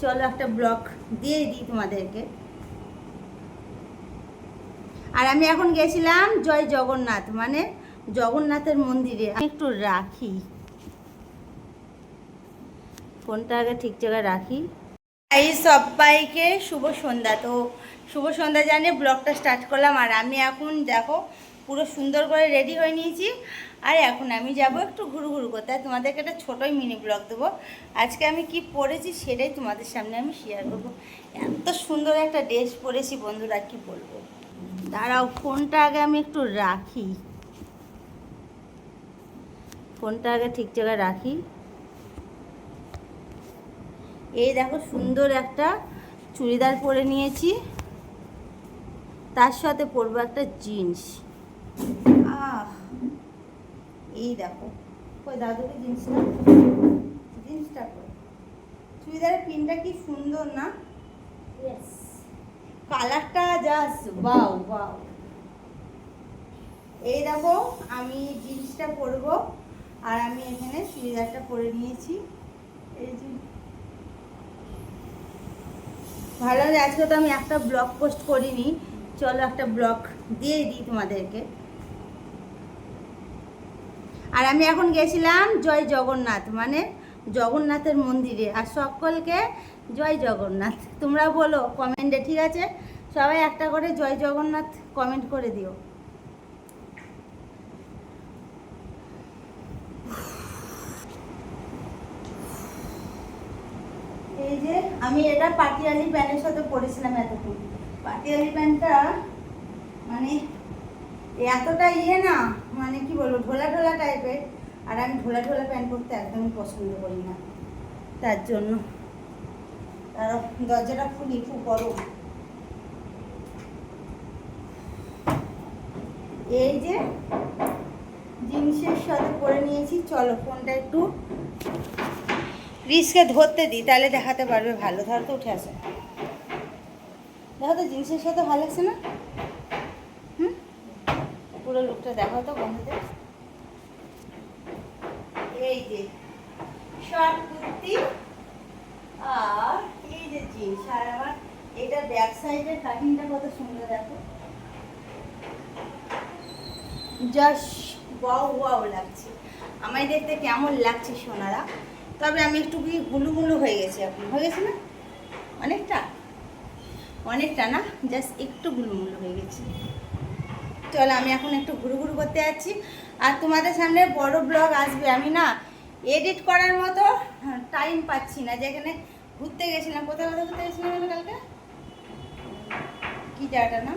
চলো একটা ব্লক দিয়ে দিই তোমাদেরকে। আর আমি এখন গেছিলাম জয় জগন্নাথ মানে জগন্নাথের মন্দিরে। একটু রাখি। ফোনটা আগে ঠিক জায়গায় রাখি। এই সবাইকে শুভ সন্ধ্যা। তো শুভ সন্ধ্যা জানিয়ে ব্লগটা স্টার্ট করলাম। আর আমি এখন দেখো পুরো সুন্দর করে রেডি হয়ে নিয়েছি। আর এখন আমি যাব একটু ঘুরু ঘুরু করতে। আর তোমাদেরকে একটা ছোটোই মিনি ব্লগ দেবো। আজকে আমি কি পরেছি সেটাই তোমাদের সামনে আমি শেয়ার করব। এত সুন্দর একটা ড্রেস পরেছি বন্ধুরা কি বলব। দাঁড়াও, ফোনটা আগে আমি একটু রাখি। ফোনটা আগে ঠিক জায়গায় রাখি। এই দেখো, সুন্দর একটা চুড়িদার পরে নিয়েছি। তার সাথে পরবো একটা জিন্স এই দেখো। কই দাদুকে জিন্সটা জিন্সটা কই চুড়িদারের পিনটা কি সুন্দর না? কালারটা জাস্ট বাউ বাউ এই দেখো আমি জিন্সটা পরবো আর আমি এখানে চুড়িদারটা পরে নিয়েছি। এই যে। ভালো লাগে আজকে তো আমি একটা ব্লগ পোস্ট করিনি। চলো একটা ব্লগ দিয়ে দিই তোমাদেরকে। আর আমি এখন গেছিলাম জয় জগন্নাথ মানে জগন্নাথের মন্দিরে। আর সকলকে জয় জগন্নাথ। তোমরা বলো কমেন্টে ঠিক আছে? সবাই একটা করে জয় জগন্নাথ কমেন্ট করে দিও। এই যে, আমি এটা পাটিয়ালি প্যান্টের সাথে পরেছিলাম এতক্ষণ। পাটিয়ালি প্যান্টটা মানে এতটা ইয়ে না মানে কি বলব, ঢোলা ঢোলা টাইপের আর আমি ঢোলা ঢোলা প্যান্ট পরতে একদমই পছন্দ করি না। তার জন্য। আর দরজাটা খুলি খুব গরম এই যে জিনিসের সাথে পরে নিয়েছি, চলো ফোনটা একটু রিসকে ধরতে দিই, তাহলে দেখাতে পারবে ভালো। ধর তো উঠে আসে। দেখো তো জিন্সের সাথে ভালো লাগছে না? পুরো লুকটা দেখো তো বন্ধুদের। এই যে শর্ট কুর্তি আর এই যে জিন্স আর আমার এটা ব্যাক সাইডের কাটিংটা কত সুন্দর দেখো। জাস্ট ওয়াও ওয়াও লাগছে। আমায় দেখতে কেমন লাগছে সোনারা। তবে আমি একটু কি গুলু গুলু হয়ে গেছি এখন। হয়ে গেছে না? অনেকটা? অনেকটা না? জাস্ট একটু গুলুমুলু হয়ে গেছি। চলো, আমি এখন একটু ঘুরু ঘুরু করতে যাচ্ছি। আর তোমাদের সামনে বড় ব্লগ আসবে। আমি না এডিট করার মতো টাইম পাচ্ছি না। যেখানে ঘুরতে গেছিলাম, কোথায় কোথায় ঘুরতে গেছিলাম আমি কালকে? কি জায়গাটা না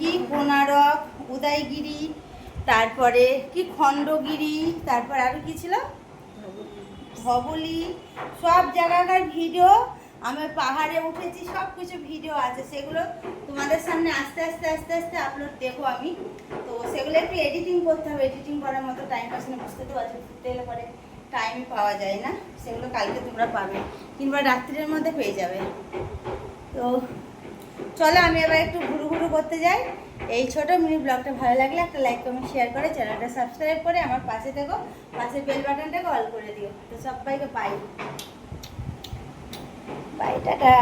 কি কোনারক উদয়গিরি, তারপরে কি, খণ্ডগিরি, তারপর আরও কি ছিল? ধবলি সব জায়গাকার ভিডিও আমি পাহাড়ে উঠেছি সব কিছু ভিডিও আছে, সেগুলো তোমাদের সামনে আস্তে আস্তে আস্তে আস্তে আপলোড দেবো আমি। তো সেগুলো একটু এডিটিং করতে হবে এডিটিং করার মতো টাইম পাস না বুঝতে তো পারছ ঘুরতে এলে পরে টাইম পাওয়া যায় না, সেগুলো কালকে তোমরা পাবে, কিংবা রাত্রির মধ্যে পেয়ে যাবে। তো চলো আমি এবার একটু ঘুরু ঘুরু করতে যাই। এই ছোটো মিনি ব্লগটা ভালো লাগলে একটা লাইক কমেন্ট শেয়ার করে চ্যানেলটা সাবস্ক্রাইব করে আমার পাশে থেকো, পাশে বেল বাটনটাকে অল করে দিও। তো সবাইকে বাই বাই টাটা